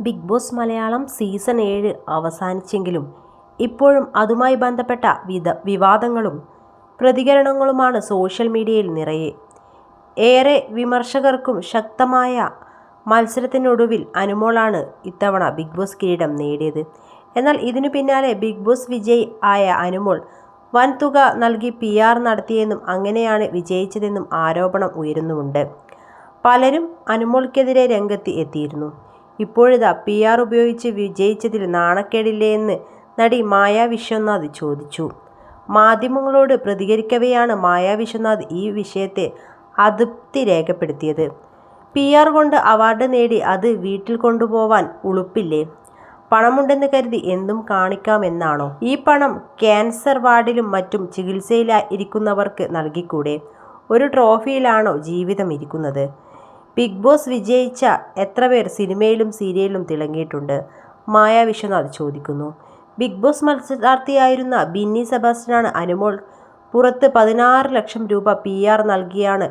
Big boss Malayalam season ഏഴ് അവസാനിച്ചെങ്കിലും ഇപ്പോഴും അതുമായി ബന്ധപ്പെട്ട വിധ വിവാദങ്ങളും പ്രതികരണങ്ങളുമാണ് സോഷ്യൽ മീഡിയയിൽ നിറയെ. ഏറെ വിമർശകർക്കും ശക്തമായ മത്സരത്തിനൊടുവിൽ അനുമോളാണ് ഇത്തവണ ബിഗ് ബോസ് കിരീടം നേടിയത്. എന്നാൽ ഇതിനു പിന്നാലെ ബിഗ് ബോസ് വിജയ് ആയ അനുമോൾ വൻതുക നൽകി പി ആർ നടത്തിയെന്നും അങ്ങനെയാണ് വിജയിച്ചതെന്നും ആരോപണം ഉയരുന്നുമുണ്ട്. പലരും അനുമോൾക്കെതിരെ രംഗത്ത് എത്തിയിരുന്നു. ഇപ്പോഴിതാ പി ആർ ഉപയോഗിച്ച് വിജയിച്ചതിൽ നാണക്കേടില്ലേ എന്ന് നടി മായ വിശ്വനാഥ് ചോദിച്ചു. മാധ്യമങ്ങളോട് പ്രതികരിക്കവെയാണ് മായ വിശ്വനാഥ് ഈ വിഷയത്തെ അതൃപ്തി രേഖപ്പെടുത്തിയത്. പി ആർ കൊണ്ട് അവാർഡ് നേടി അത് വീട്ടിൽ കൊണ്ടുപോവാൻ ഉളുപ്പില്ലേ? പണമുണ്ടെന്ന് കരുതി എന്തും കാണിക്കാമെന്നാണോ? ഈ പണം ക്യാൻസർ വാർഡിലും മറ്റും ചികിത്സയിലായിരിക്കുന്നവർക്ക് നൽകിക്കൂടെ? ഒരു ട്രോഫിയിലാണോ ജീവിതം ഇരിക്കുന്നത്? ബിഗ് ബോസ് വിജയിച്ച എത്ര പേർ സിനിമയിലും സീരിയലിലും തിളങ്ങിയിട്ടുണ്ട്? മായ വിശ്വനാഥ് ചോദിക്കുന്നു. ബിഗ് ബോസ് മത്സരാർത്ഥിയായിരുന്ന ബിന്നി സെബാസ്റ്റ്യനാണ് അനുമോൾ പുറത്ത് പതിനാറ് ലക്ഷം രൂപ പി ആർ നൽകിയാണ്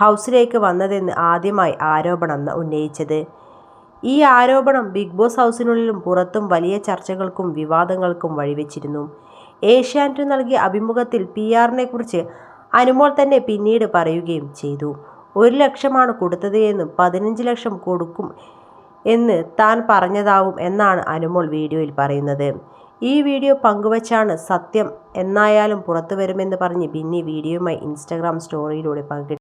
ഹൗസിലേക്ക് വന്നതെന്ന് ആദ്യമായി ആരോപണം ഉന്നയിച്ചത്. ഈ ആരോപണം ബിഗ് ബോസ് ഹൗസിനുള്ളിലും പുറത്തും വലിയ ചർച്ചകൾക്കും വിവാദങ്ങൾക്കും വഴിവെച്ചിരുന്നു. ഏഷ്യാനെറ്റ് നൽകിയ അഭിമുഖത്തിൽ പി ആറിനെക്കുറിച്ച് അനുമോൾ തന്നെ പിന്നീട് പറയുകയും ചെയ്തു. ഒരു ലക്ഷമാണ് കൊടുത്തത് എന്നും പതിനഞ്ച് ലക്ഷം കൊടുക്കും എന്ന് താൻ പറഞ്ഞതാവും എന്നാണ് അനുമോൾ വീഡിയോയിൽ പറയുന്നത്. ഈ വീഡിയോ പങ്കുവച്ചാണ് സത്യം എന്നായാലും പുറത്തു വരുമെന്ന് പറഞ്ഞ് ബിന്നി വീഡിയോയുമായി ഇൻസ്റ്റാഗ്രാം സ്റ്റോറിയിലൂടെ പങ്കിട്ടു